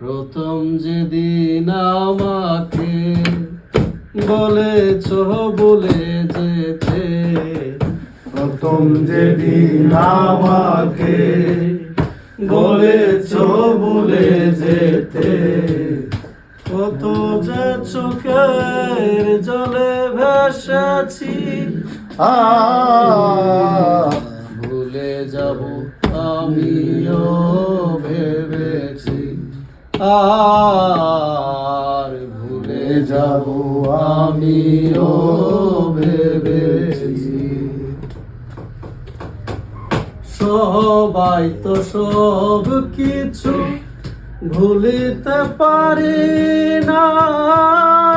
প্রথম যেদিন আমাকে বলেছ বলে যেতে, প্রথম যেদিন আমাকে বলেছ বলে যেতে, কত যে চোখের জলে ভেসেছি ভুলে যাব আমিও। আর ভুলে যাব আমিও ভেবেছি। সবাই তো সব কিছু ভুলিতে পারি না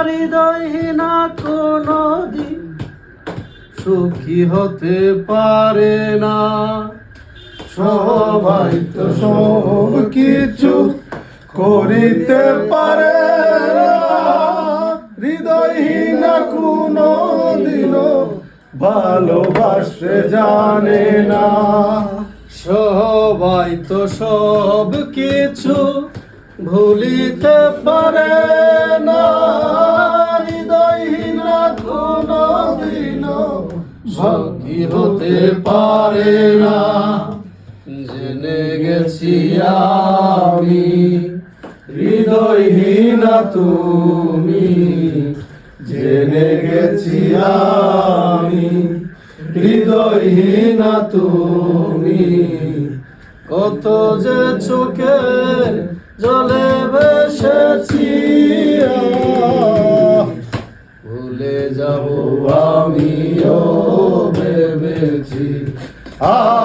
হৃদয়হীনা কোনো দিন সুখী হতে পারে না। সবাই তো সব কিছু করিতে পারে। হৃদয়হীন কোনো দিন ভালোবাসতে জানে না। সবাই তো সব কিছু ভুলিতে পারে না। হৃদয়হীনা কোনো দিন হতে পারে না। জেনে গেছি আমি হৃদয়হীনা তুমি জেনে গেছি আমি হৃদয়হীনা তুমি। কত যে চোখের জলে ভেসেছি ভুলে যাব আমিও ভেবেছি। আহ,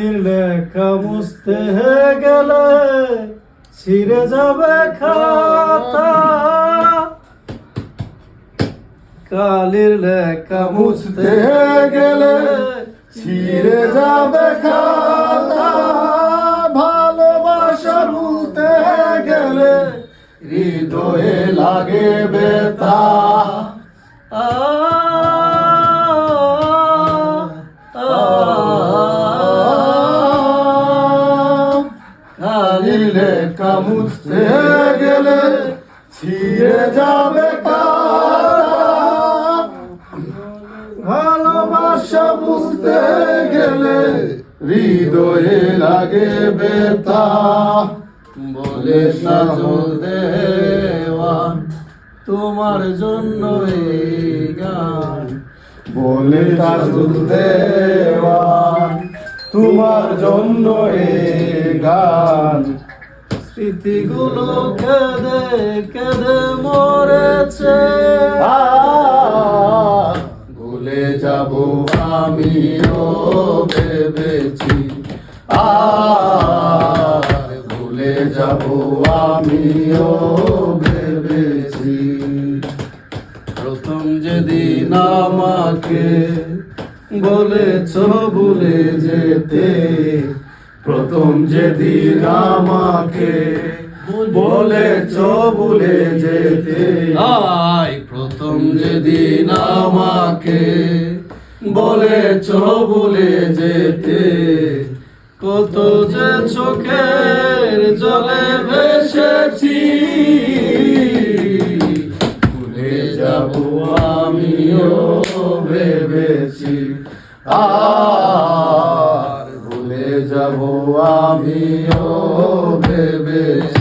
কালির লেখা মুছতে গেলে ছিঁড়ে যাবে খাতা। কালির লেখা মুছতে গেলে ছিঁড়ে যাবে খাতা। ভালোবাসা ভুলতে গেলে হৃদয়ে লাগে বেতা আ, লেখা মুছতে গেলে ছিঁড়ে যাবে ভালোবাসা বুঝতে গেলে হৃদয়ে লাগে বেতা বলে সাজল দেওয়ান তোমার জন্য গান বলে তাজুল দেওয়ান তোমার জন্য এ গান। স্মৃতিগুলো কেঁদে কেঁদে মরেছে। ভুলে যাব আমিও ভেবেছি। ভুলে যাব আমিও ভেবেছি। প্রথম যেদিন আমাকে বলেছ ভুলে যেতে প্রথম যেদিন আমাকে বলেছ ভুলে যেতে আই প্রথম যেদিন আমাকে বলেছ ভুলে যেতে কত যে চোখের জলে ভেসেছি ভুলে যাব আমিও ভেবেছি। ভুলে যাব আমিও ভেবেছি